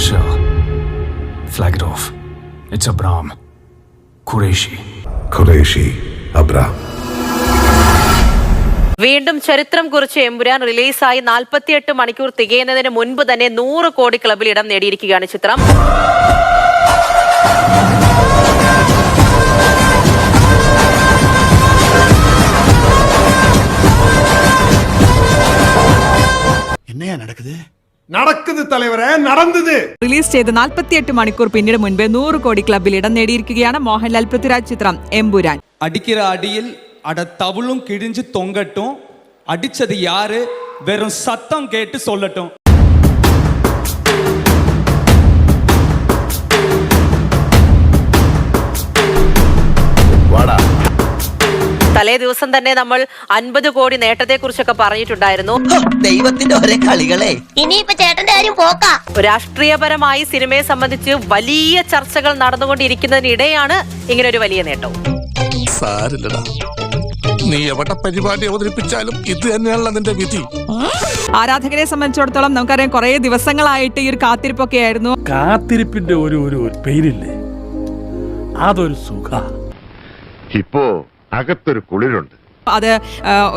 Michelle. Flag it off. It's Abram. Qureshi. Qureshi Abram വീണ്ടും ചരിത്രം കുറിച്ച് എമ്പുരാൻ റിലീസായി നാൽപ്പത്തിയെട്ട് മണിക്കൂർ തികയുന്നതിന് മുൻപ് തന്നെ നൂറ് കോടി ക്ലബിൽ ഇടം നേടിയിരിക്കുകയാണ് ചിത്രം என்னையா நடக்குது നടക്കുന്നത് തലവരെ നടന്നത്. റിലീസ് ചെയ്ത് നാൽപ്പത്തിയെട്ട് മണിക്കൂർ പിന്നീട് മുൻപേ നൂറ് കോടി ക്ലബിൽ ഇടം നേടിയിരിക്കുകയാണ് മോഹൻലാൽ പൃഥ്വിരാജ് ചിത്രം എമ്പുരാൻ. അടിക്കിற അടിയിൽ അട തവിളും കിഴിഞ്ച് തൊങ്കട്ടും അടിച്ചത് യാര് വെറും സത്തം കേട്ട് സൊല്ലട്ടും. തലേ ദിവസം തന്നെ നമ്മൾ അൻപത് കോടി നേട്ടത്തെക്കുറിച്ചൊക്കെ പറഞ്ഞിട്ടുണ്ടായിരുന്നു. ദൈവത്തിന്റെ ഒരേ കളികളെ. ഇനിയിപ്പോ ചേട്ടന്റെ കാര്യം പോക്കാ. രാഷ്ട്രീയപരമായി സിനിമയെ സംബന്ധിച്ച് വലിയ ചർച്ചകൾ നടന്നുകൊണ്ടിരിക്കുന്നതിനിടെയാണ് ഇങ്ങനെ ഒരു വലിയ നേട്ടവും. സാരില്ലടാ. നീ എവിടെ പരിപാടി അവതരിപ്പിച്ചാലും ഇത് തന്നെയാണല്ലോ നിന്റെ വിധി. ആരാധകരെ സംബന്ധിച്ചിടത്തോളം നമുക്കറിയാം കുറേ ദിവസങ്ങളായിട്ട് ഈ ഒരു കാത്തിരിപ്പൊക്കെ ആയിരുന്നു. കാത്തിരിപ്പിന്റെ ഒരു ഒരു ഒരു പേരില്ലേ? അതൊരു സുഖ. ഇപ്പോ അകത്തൊരു കുളിരുണ്ട്. അത്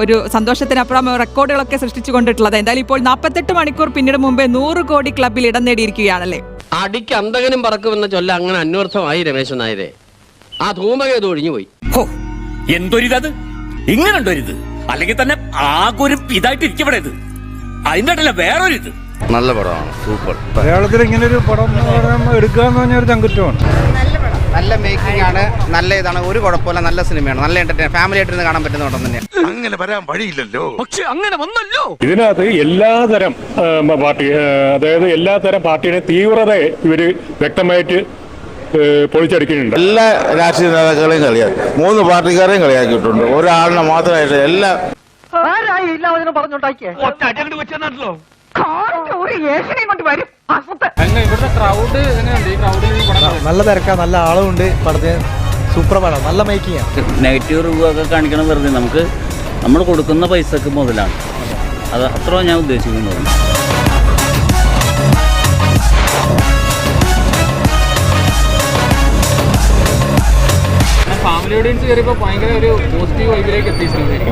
ഒരു സന്തോഷത്തിനപ്പുറം റെക്കോർഡുകളൊക്കെ സൃഷ്ടിച്ചു കൊണ്ടിട്ടുള്ളത് എന്തായാലും ഇപ്പോൾ നാൽപ്പത്തെട്ട് മണിക്കൂർ പിന്നീട് മുമ്പേ നൂറ് കോടി ക്ലബിൽ ഇടം നേടിയിരിക്കുകയാണല്ലേ? അടിക്ക് അന്തകനും പറക്കുമെന്ന ചൊല്ല അങ്ങനെ അന്വർത്ഥമായി രമേശൻ നായരെ. ആ ധൂമകേതു ഒഴിഞ്ഞു പോയി എന്തൊരിതത്? ഇങ്ങനുണ്ടൊരിത്. അല്ലെങ്കിൽ തന്നെ ആകൊരു ഇതായിട്ട് ഇരിക്കപ്പെടെ ഇത് അതിന്റെ വേറൊരു ഇത് നല്ല പടമാണ്. സൂപ്പർ. മലയാളത്തിൽ ഇങ്ങനെ ഒരു പടം എടുക്കുക എന്ന് പറഞ്ഞ ഒരു ചങ്കുറ്റമാണ്. നല്ല മേക്കിംഗ് ആണ് നല്ല ഇതാണ് ഒരു കുഴപ്പമില്ല നല്ല സിനിമയാണ്. നല്ല എന്റർടൈൻ ഫാമിലി ആയിട്ട് ഇരുന്ന് കാണാൻ പറ്റുന്ന പടം തന്നെയാണ്. അങ്ങനെ വരാൻ വഴിയില്ലല്ലോ. പക്ഷേ അങ്ങനെ വന്നല്ലോ. ഇതിനകത്ത് എല്ലാതരം പാർട്ടി അതായത് എല്ലാതരം പാർട്ടിയുടെ തീവ്രത ഇവർ വ്യക്തമായിട്ട് പൊളിച്ചടിക്കുന്നുണ്ട്. എല്ലാ രാഷ്ട്രീയ നേതാക്കളെയും കളിയാക്കി മൂന്ന് പാർട്ടിക്കാരെയും കളിയാക്കിയിട്ടുണ്ട്. ഒരാളിനെ മാത്രമായിട്ട് എല്ലാ നല്ല തിരക്കാ. നല്ല ആളുണ്ട്. പടത്തിന് സൂപ്പർ പടം. നല്ല മേക്കിംഗ് നെഗറ്റീവ് റിവ്യൂ ഒക്കെ കാണിക്കണം വെറുതെ. നമുക്ക് നമ്മൾ കൊടുക്കുന്ന പൈസക്ക് മുതലാണ്. അത് അത്ര ഞാൻ ഉദ്ദേശിക്കുന്നത്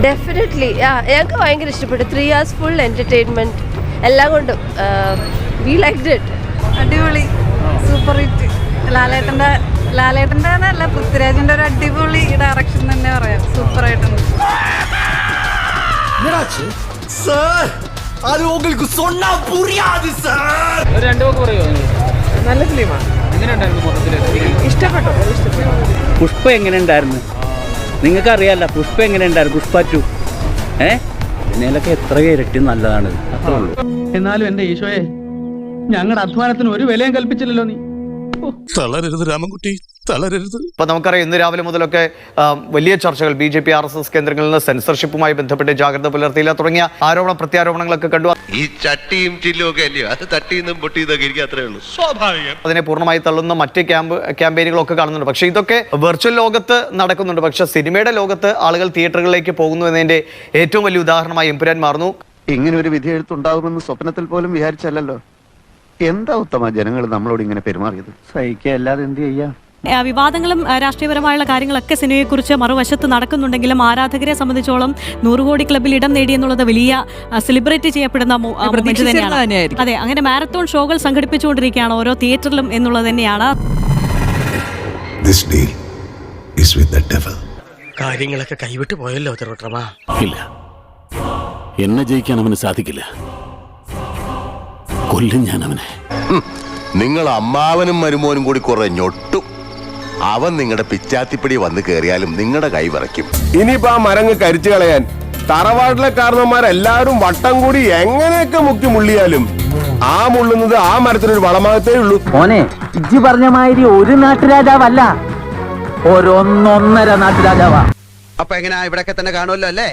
ഡെഫിനറ്റ്ലി ഞങ്ങൾക്ക് ഭയങ്കര ഇഷ്ടപ്പെട്ടു. ത്രീ ഇയേഴ്സ് ഫുൾ എന്റർടൈൻമെന്റ് എല്ലാം കൊണ്ടും വി ലൈക്ക് ഇറ്റ് അടിപൊളി. സൂപ്പർ ഹിറ്റ് ലാലേട്ടന്റെ ലാലേട്ടന്റെ അല്ല പൃഥ്വിരാജിന്റെ ഒരു അടിപൊളി ഡയറക്ഷൻ തന്നെ പറയാം. സൂപ്പർ ആയിട്ടുണ്ട്. പുഷ്പ എങ്ങനെ ഉണ്ടായിരുന്നു? നിങ്ങൾക്ക് അറിയാല്ല പുഷ്പ എങ്ങനെ ഉണ്ടായിരുന്നു? പുഷ്പ ടു. ഏ? ഇതിനേലൊക്കെ എത്ര ഇരട്ടി നല്ലതാണ്. അത്രേ ഉള്ളൂ എന്നാലും എന്റെ ഈശോയെ ഞങ്ങളുടെ അധ്വാനത്തിന് ഒരു വിലയും കൽപ്പിച്ചില്ലല്ലോ നീ. തളരരുത് രാമൻകുട്ടി തളരരുത്. ഇപ്പൊ നമുക്കറിയാം ഇന്ന് രാവിലെ മുതലൊക്കെ വലിയ ചർച്ചകൾ B J P R S S കേന്ദ്രങ്ങളിൽ നിന്ന് സെൻസർഷിപ്പുമായി ബന്ധപ്പെട്ട് ജാഗ്രത പുലർത്തിയില്ല. തുടങ്ങിയ ആരോപണ പ്രത്യാരോപണങ്ങളൊക്കെ കണ്ടു. ഈ ചട്ടിയും ചില്ലും ഒക്കെ അല്ലയോ? അത് തട്ടിന്നും പൊട്ടിയതൊക്കെ എനിക്ക് അത്രേ ഉള്ളൂ. അതിനെ പൂർണമായി തള്ളുന്ന മറ്റ് ക്യാമ്പ് ക്യാമ്പയിനുകളൊക്കെ കാണുന്നുണ്ട്. പക്ഷെ ഇതൊക്കെ വെർച്വൽ ലോകത്ത് നടക്കുന്നുണ്ട്. പക്ഷെ സിനിമയുടെ ലോകത്ത് ആളുകൾ തിയേറ്ററുകളിലേക്ക് പോകുന്നു എന്നതിന്റെ ഏറ്റവും വലിയ ഉദാഹരണമായി എംപുരാൻ മാറുന്നു. ഇങ്ങനെ ഒരു വിധി എഴുത്തുണ്ടാകുമെന്ന് സ്വപ്നത്തിൽ പോലും വിചാരിച്ചല്ലോ എന്താ ഉത്തമ ജനങ്ങൾ നമ്മളോട് ഇങ്ങനെ പെരുമാറിയത്? സഹിക്കല്ലാതെ എന്ത് ചെയ്യാ? വിവാദങ്ങളും രാഷ്ട്രീയപരമായുള്ള കാര്യങ്ങളൊക്കെ സിനിമയെക്കുറിച്ച് മറുവശത്ത് നടക്കുന്നുണ്ടെങ്കിലും ആരാധകരെ സംബന്ധിച്ചോളം നൂറുകോടി ക്ലബിൽ ഇടം നേടി എന്നുള്ളത് വലിയ സെലിബ്രേറ്റ് ചെയ്യപ്പെടുന്ന തന്നെയാണ്. അതെ അങ്ങനെ മാരത്തോൺ ഷോകൾ സംഘടിപ്പിച്ചുകൊണ്ടിരിക്കുകയാണ് ഓരോ തിയേറ്ററിലും എന്നുള്ളത് തന്നെയാണ്. This deal is with the devil കാര്യങ്ങളൊക്കെ കൈവിട്ട് പോയല്ലോ തിരുവട്ടമാ ഇല്ല. എന്നെ ജയിക്കാൻ അവന് സാധിക്കില്ല. കൊല്ലും ഞാൻ അവനെ. നിങ്ങൾ അമ്മാവനും മരുമോനും കൂടി കുറെ ഞൊട്ടും. അവൻ നിങ്ങളുടെ പിച്ചാത്തിപ്പടി വന്ന് കയറിയാലും നിങ്ങളുടെ കൈ വിറയ്ക്കും. ഇനിയിപ്പോ ആ മരങ്ങ് കരിച്ചു കളയാൻ തറവാട്ടിലെ കാരണന്മാരെല്ലാരും വട്ടം കൂടി എങ്ങനെയൊക്കെ മുക്കി മുള്ളിയാലും ആ മുള്ളുന്നത് ആ മരത്തിനൊരു വളമാകത്തേ ഉള്ളൂ. മോനെ ഇജ്ജി പറഞ്ഞ മാതിരി ഒരു നാട്ടുരാജാവല്ല. ഒരൊന്നൊന്നര നാട്ടുരാജാവാ. അപ്പൊ എങ്ങനെയാ ഇവിടൊക്കെ തന്നെ കാണുമല്ലോ അല്ലേ?